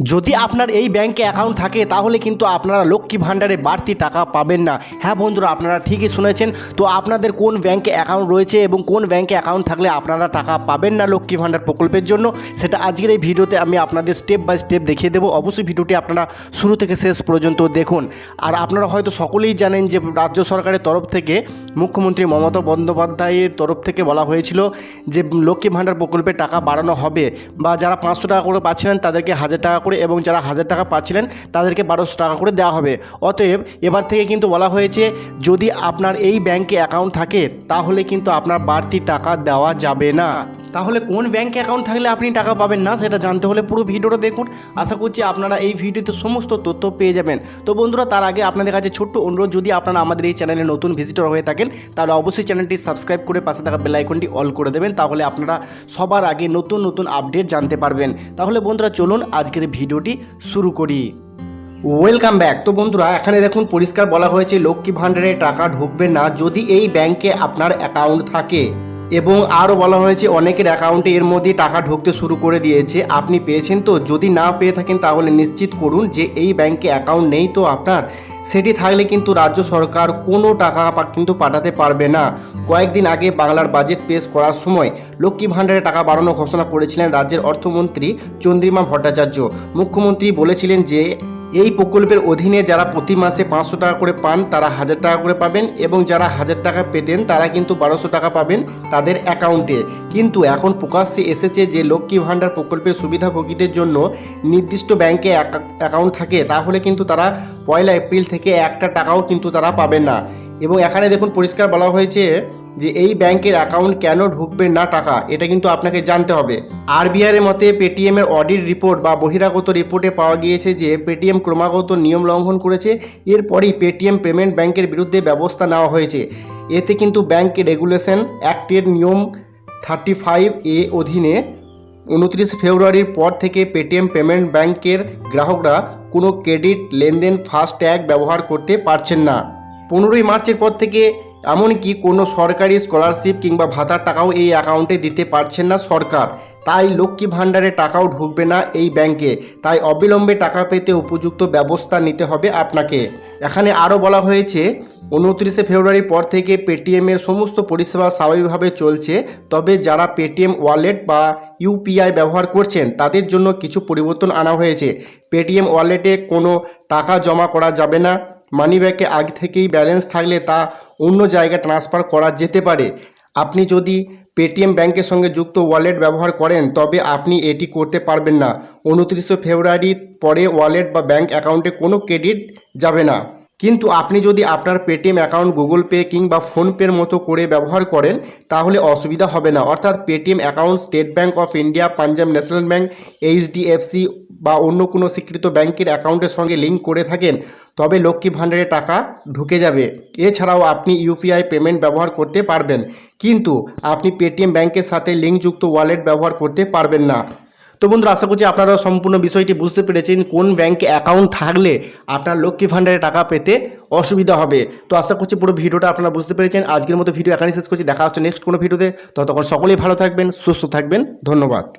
যদি আপনার এই ব্যাংকে অ্যাকাউন্ট থাকে, তাহলে কিন্তু আপনারা লক্ষ্মী ভাণ্ডারে বাড়তি টাকা পাবেন না। হ্যাঁ বন্ধুরা, আপনারা ঠিকই শুনেছেন। তো আপনাদের কোন ব্যাংকে অ্যাকাউন্ট রয়েছে এবং কোন ব্যাংকে অ্যাকাউন্ট থাকলে আপনারা টাকা পাবেন না লক্ষ্মী ভাণ্ডার প্রকল্পের জন্য? সেটা আজকের এই ভিডিওতে আমি আপনাদের স্টেপ বাই স্টেপ দেখিয়ে দেবো। অবশ্যই ভিডিওটি আপনারা শুরু থেকে শেষ পর্যন্ত দেখুন। আর আপনারা হয়তো সকলেই জানেন যে রাজ্য সরকারের তরফ থেকে মুখ্যমন্ত্রী মমতা বন্দ্যোপাধ্যায়ের তরফ থেকে বলা হয়েছিল যে লক্ষ্মী ভাণ্ডার প্রকল্পে টাকা বাড়ানো হবে বা যারা পাঁচশো টাকা করে পাচ্ছিলেন তাদেরকে হাজার টাকা করে এবং যারা হাজার টাকা পাচ্ছিলেন তাদেরকে বারোশো টাকা করে দেওয়া হবে। অতএব এবার থেকে কিন্তু বলা হয়েছে, যদি আপনার এই ব্যাংকে অ্যাকাউন্ট থাকে, তাহলে কিন্তু আপনার বাড়তি টাকা দেওয়া যাবে না। তাহলে কোন ব্যাংক অ্যাকাউন্ট থাকলে আপনি টাকা পাবেন না সেটা জানতে হলে পুরো ভিডিওটা দেখুন। আশা করছি আপনারা এই ভিডিওতে সমস্ত তথ্য পেয়ে যাবেন। তো বন্ধুরা, তার আগে আপনাদের কাছে ছোট্ট অনুরোধ, যদি আপনারা আমাদের এই চ্যানেলে নতুন ভিজিটর হয়ে থাকেন, তাহলে অবশ্যই চ্যানেলটি সাবস্ক্রাইব করে পাশে থাকা বেল আইকনটি অল করে দেবেন, তাহলে আপনারা সবার আগে নতুন নতুন আপডেট জানতে পারবেন। তাহলে বন্ধুরা, চলুন আজকের ভিডিওটি শুরু করি। ওয়েলকাম ব্যাক তো বন্ধুরা, এখানে দেখুন, পরিষ্কার বলা হয়েছে, লক্ষ্মী ভাণ্ডারে টাকা ঢুকবে না যদি এই ব্যাংকে আপনার অ্যাকাউন্ট থাকে। এবং আরও বলা হয়েছে, অনেকের অ্যাকাউন্টে এর মধ্যে টাকা ঢুকতে শুরু করে দিয়েছে। আপনি পেয়েছেন তো? যদি না পেয়ে থাকেন, তাহলে নিশ্চিত করুন যে এই ব্যাংকে অ্যাকাউন্ট নেই তো আপনার। সেটি থাকলে কিন্তু রাজ্য সরকার কোনো টাকা কিন্তু পাঠাতে পারবে না। কয়েকদিন আগে বাংলার বাজেট পেশ করার সময় লক্ষ্মী ভাণ্ডারে টাকা বাড়ানো ঘোষণা করেছিলেন রাজ্যের অর্থমন্ত্রী চন্দ্রিমা ভট্টাচার্য। মুখ্যমন্ত্রী বলেছিলেন যে এই প্রকল্পের অধীনে যারা প্রতি মাসে পাঁচশো টাকা করে পান, তারা হাজার টাকা করে পাবেন এবং যারা হাজার টাকা পেতেন, তারা কিন্তু বারোশো টাকা পাবেন তাদের অ্যাকাউন্টে। কিন্তু এখন প্রকাশ্যে এসেছে যে লক্ষ্মী ভাণ্ডার প্রকল্পের সুবিধাভোগীদের জন্য নির্দিষ্ট ব্যাংকে অ্যাকাউন্ট থাকে, তাহলে কিন্তু তারা পয়লা এপ্রিল থেকে একটা টাকাও কিন্তু তারা পাবেন না। এবং এখানে দেখুন, পরিষ্কার বলা হয়েছে যে এই ব্যাংকের অ্যাকাউন্ট কেন ঢুকবে না টাকা, এটা কিন্তু আপনাকে জানতে হবে। আরবিআর মতে পেটিএমের অডিট রিপোর্ট বা বহিরাগত রিপোর্টে পাওয়া গিয়েছে যে পেটিএম ক্রমাগত নিয়ম লঙ্ঘন করেছে। এরপরই পেটিএম পেমেন্ট ব্যাংকের বিরুদ্ধে ব্যবস্থা নেওয়া হয়েছে। এতে কিন্তু ব্যাংক রেগুলেশন অ্যাক্টের নিয়ম থার্টি ফাইভ এ অধীনে উনত্রিশ ফেব্রুয়ারির পর থেকে পেটিএম পেমেন্ট ব্যাংকের গ্রাহকরা কোনো ক্রেডিট লেনদেন ফাস্ট ট্যাগ ব্যবহার করতে পারছেন না। পনেরোই মার্চের পর থেকে এমনকি কোনো সরকারি স্কলারশিপ কিংবা ভাতার টাকাও এই অ্যাকাউন্টে দিতে পারছেন না সরকার। তাই লক্ষ্মী ভাণ্ডারে টাকাও ঢুকবে না এই ব্যাংকে তাই অবিলম্বে টাকা পেতে উপযুক্ত ব্যবস্থা নিতে হবে আপনাকে। এখানে আরও বলা হয়েছে, উনত্রিশে ফেব্রুয়ারির পর থেকে পেটিএমের সমস্ত পরিষেবা স্বাভাবিকভাবে চলছে। তবে যারা পেটিএম ওয়ালেট বা ইউপিআই ব্যবহার করছেন, তাদের জন্য কিছু পরিবর্তন আনা হয়েছে। পেটিএম ওয়ালেটে কোনো টাকা জমা করা যাবে না। মানিব্যাগে আগে থেকেই ব্যালেন্স থাকলে তা অন্য জায়গায় ট্রান্সফার করা যেতে পারে। আপনি যদি পেটিএম ব্যাংকের সঙ্গে যুক্ত ওয়ালেট ব্যবহার করেন, তবে আপনি এটি করতে পারবেন না। উনত্রিশে ফেব্রুয়ারির পরে ওয়ালেট বা ব্যাংক অ্যাকাউন্টে কোনো ক্রেডিট যাবে না। কিন্তু আপনি যদি আপনার পেটিএম অ্যাকাউন্ট গুগল পে কিংবা ফোনপের মতো করে ব্যবহার করেন, তাহলে অসুবিধা হবে না। অর্থাৎ Paytm account State Bank of India, Punjab National Bank HDFC বা অন্য কোনো স্বীকৃত ব্যাংকের অ্যাকাউন্টের সঙ্গে লিঙ্ক করে থাকেন, তবে লক্ষ্মী ভাণ্ডারে টাকা ঢুকে যাবে। এছাড়াও আপনি ইউপিআই পেমেন্ট ব্যবহার করতে পারবেন, কিন্তু আপনি পেটিএম ব্যাংকের সাথে লিঙ্কযুক্ত ওয়ালেট ব্যবহার করতে পারবেন না। তো বন্ধুরা, আশা করছি আপনারা সম্পূর্ণ বিষয়টি বুঝতে পেরেছেন, কোন ব্যাংকে অ্যাকাউন্ট থাকলে আপনার লক্ষ্মী ভাণ্ডারে টাকা পেতে অসুবিধা হবে। তো আশা করছি পুরো ভিডিওটা আপনারা বুঝতে পেরেছেন। আজকের মতো ভিডিও এখানেই শেষ করছি। দেখা হচ্ছে নেক্সট কোনো ভিডিওতে। ততক্ষণ সকলেই ভালো থাকবেন, সুস্থ থাকবেন। ধন্যবাদ।